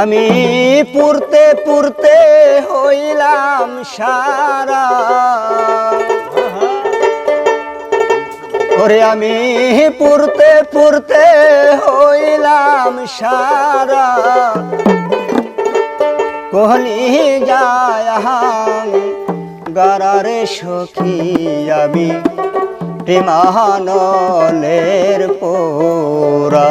আমি পুরতে পুরতে হইলাম সারা। করে আমি পুরতে পুরতে হইলাম সারা। কহলি যায় গারারে সখী আমি প্রেমানলের পোরা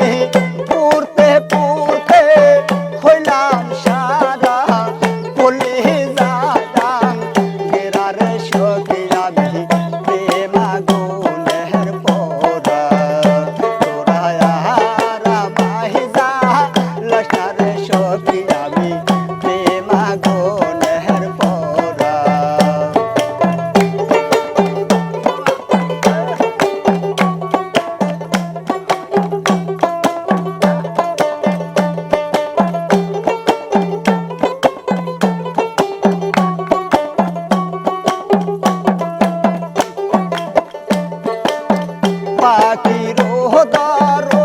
में মায়ের দর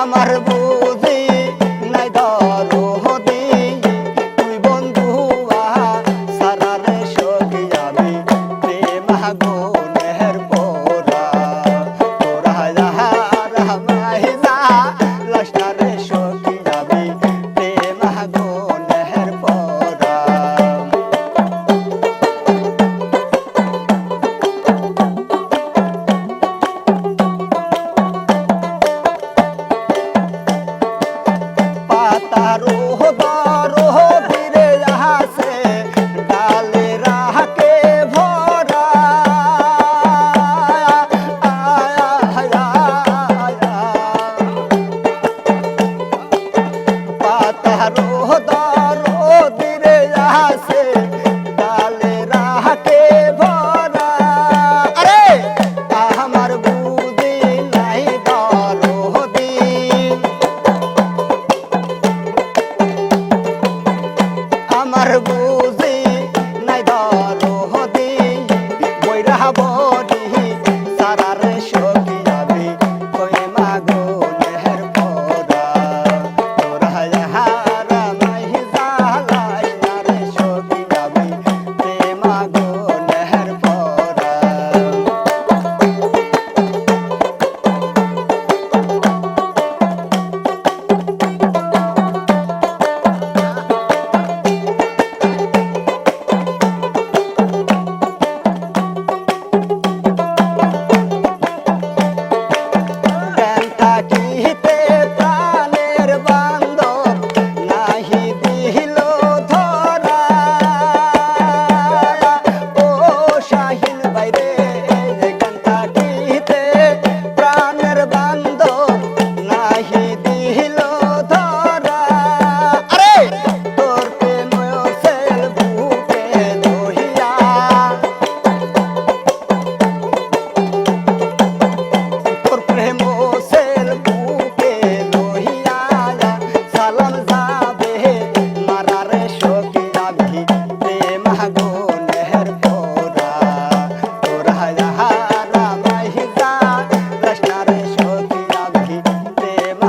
আমার বুঝি নাই ধরো। mataram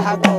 have